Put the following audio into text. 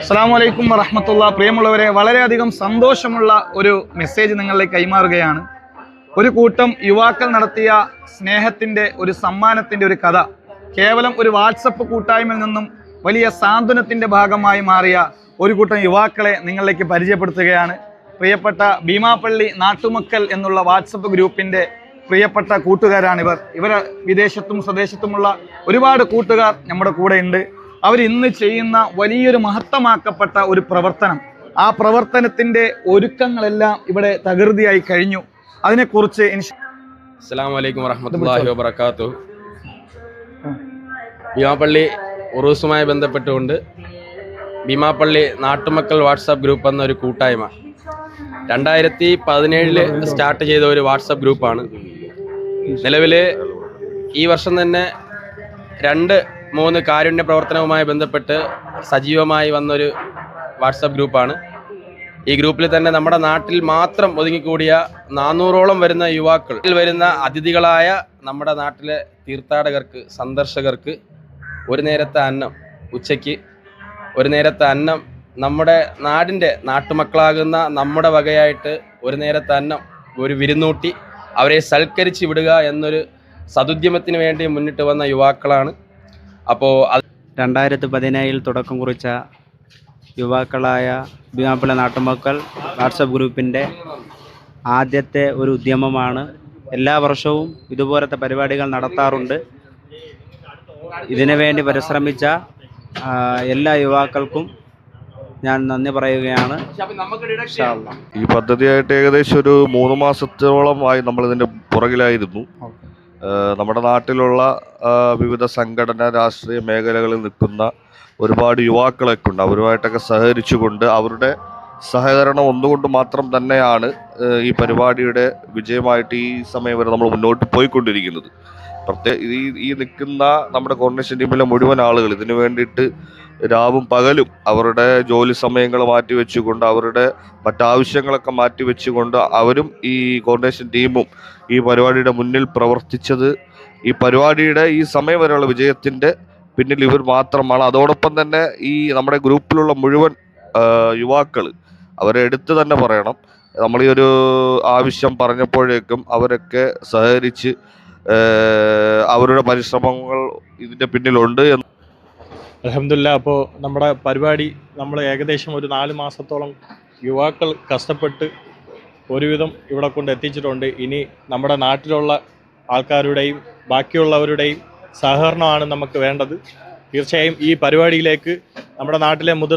അസ്സാം വലൈക്കും വറഹമത്തുള്ള പ്രിയമുള്ളവരെ വളരെയധികം സന്തോഷമുള്ള ഒരു മെസ്സേജ് നിങ്ങളിലേക്ക് കൈമാറുകയാണ്. ഒരു കൂട്ടം യുവാക്കൾ നടത്തിയ സ്നേഹത്തിന്റെ ഒരു സമ്മാനത്തിന്റെ ഒരു കഥ. കേവലം ഒരു വാട്സപ്പ് കൂട്ടായ്മയിൽ നിന്നും വലിയ സാന്ത്വനത്തിന്റെ ഭാഗമായി മാറിയ ഒരു കൂട്ടം യുവാക്കളെ നിങ്ങളിലേക്ക് പരിചയപ്പെടുത്തുകയാണ്. പ്രിയപ്പെട്ട ഭീമാപ്പള്ളി നാട്ടുമക്കൽ എന്നുള്ള വാട്സപ്പ് ഗ്രൂപ്പിന്റെ പ്രിയപ്പെട്ട കൂട്ടുകാരാണിവർ. ഇവർ വിദേശത്തും സ്വദേശത്തുമുള്ള ഒരുപാട് കൂട്ടുകാർ നമ്മുടെ കൂടെ ഉണ്ട് അവർ ഇന്ന് ചെയ്യുന്ന വലിയൊരു മഹത്തമാക്കപ്പെട്ട ഒരു പ്രവർത്തനം. ആ പ്രവർത്തനത്തിന്റെ ഒരുക്കങ്ങളെല്ലാം ഇവിടെ തകൃതിയായി കഴിഞ്ഞു. അതിനെക്കുറിച്ച് അസ്സാം വലൈക്കും വറഹമത്തല്ലാഹി വബർക്കാത്തു ഭീമാപ്പള്ളി ഉറൂസുമായി ബന്ധപ്പെട്ടുകൊണ്ട് ഭീമാപ്പള്ളി നാട്ടുമക്കൾ വാട്സാപ്പ് ഗ്രൂപ്പ് എന്നൊരു കൂട്ടായ്മ. രണ്ടായിരത്തി പതിനേഴിൽ സ്റ്റാർട്ട് ചെയ്ത ഒരു വാട്സാപ്പ് ഗ്രൂപ്പാണ്. നിലവിൽ ഈ വർഷം തന്നെ രണ്ട് മൂന്ന് കാരുണ്യ പ്രവർത്തനവുമായി ബന്ധപ്പെട്ട് സജീവമായി വന്നൊരു വാട്സപ്പ് ഗ്രൂപ്പാണ്. ഈ ഗ്രൂപ്പിൽ തന്നെ നമ്മുടെ നാട്ടിൽ മാത്രം ഒതുങ്ങിക്കൂടിയ നാനൂറോളം വരുന്ന യുവാക്കൾ വരുന്ന അതിഥികളായ നമ്മുടെ നാട്ടിലെ തീർത്ഥാടകർക്ക് സന്ദർശകർക്ക് ഒരു നേരത്തെ അന്നം ഉച്ചയ്ക്ക് ഒരു നേരത്തെ അന്നം നമ്മുടെ നാടിന്റെ നാട്ടുമക്കളാകുന്ന നമ്മുടെ വകയായിട്ട് ഒരു നേരത്തെ അന്നം ഒരു വിരുന്നൂട്ടി അവരെ സൽക്കരിച്ച് വിടുക എന്നൊരു സതുദ്യമത്തിന് വേണ്ടി മുന്നിട്ട് വന്ന യുവാക്കളാണ്. അപ്പോൾ അത് രണ്ടായിരത്തി പതിനേഴിൽ തുടക്കം കുറിച്ച യുവാക്കളായ ഭീമാപ്പള്ളി നാട്ടുമക്കൾ വാട്സപ്പ് ഗ്രൂപ്പിന്റെ ആദ്യത്തെ ഒരു ഉദ്യമമാണ്. എല്ലാ വർഷവും ഇതുപോലത്തെ പരിപാടികൾ നടത്താറുണ്ട്. ഇതിനു വേണ്ടി പരിശ്രമിച്ച എല്ലാ യുവാക്കൾക്കും ഞാൻ നന്ദി പറയുകയാണ്. ഈ പദ്ധതിയായിട്ട് ഏകദേശം ഒരു മൂന്ന് മാസത്തോളമായി നമ്മൾ ഇതിന്റെ പുറകിലായിരുന്നു നമ്മുടെ നാട്ടിലുള്ള വിവിധ സംഘടന രാഷ്ട്രീയ മേഖലകളിൽ നിൽക്കുന്ന ഒരുപാട് യുവാക്കളൊക്കെ ഉണ്ട്. അവരുമായിട്ടൊക്കെ സഹകരിച്ചുകൊണ്ട് അവരുടെ സഹകരണം ഒന്നുകൊണ്ട് മാത്രം തന്നെയാണ് ഈ പരിപാടിയുടെ വിജയമായിട്ട് ഈ സമയം വരെ നമ്മൾ മുന്നോട്ട് പോയിക്കൊണ്ടിരിക്കുന്നത്. പ്രത്യേക ഈ ഈ നിൽക്കുന്ന നമ്മുടെ കോർഡിനേഷൻ ടീമിലെ മുഴുവൻ ആളുകൾ ഇതിനു വേണ്ടിയിട്ട് രാവും പകലും അവരുടെ ജോലി സമയങ്ങൾ മാറ്റി വെച്ചുകൊണ്ട് അവരുടെ മറ്റാവശ്യങ്ങളൊക്കെ മാറ്റി വെച്ചുകൊണ്ട് അവരും ഈ കോർഡിനേഷൻ ടീമും ഈ പരിപാടിയുടെ മുന്നിൽ പ്രവർത്തിച്ചത്. ഈ പരിപാടിയുടെ ഈ സമയം വരെയുള്ള വിജയത്തിന്റെ പിന്നിൽ ഇവർ മാത്രമാണ്. അതോടൊപ്പം തന്നെ ഈ നമ്മുടെ ഗ്രൂപ്പിലുള്ള മുഴുവൻ യുവാക്കൾ അവരെ എടുത്തു തന്നെ പറയണം. നമ്മൾ ഈ ഒരു ആവശ്യം പറഞ്ഞപ്പോഴേക്കും അവരൊക്കെ സഹകരിച്ച് അവരുടെ പരിശ്രമങ്ങൾ ഇതിന്റെ പിന്നിലുണ്ട് എന്ന് അലഹമില്ല അപ്പോൾ നമ്മുടെ പരിപാടി നമ്മൾ ഏകദേശം ഒരു നാല് മാസത്തോളം യുവാക്കൾ കഷ്ടപ്പെട്ട് ഒരുവിധം ഇവിടെ കൊണ്ട് എത്തിച്ചിട്ടുണ്ട്. ഇനി നമ്മുടെ നാട്ടിലുള്ള ആൾക്കാരുടെയും ബാക്കിയുള്ളവരുടെയും സഹകരണമാണ് നമുക്ക് വേണ്ടത്. തീർച്ചയായും ഈ പരിപാടിയിലേക്ക് നമ്മുടെ നാട്ടിലെ മുതിർ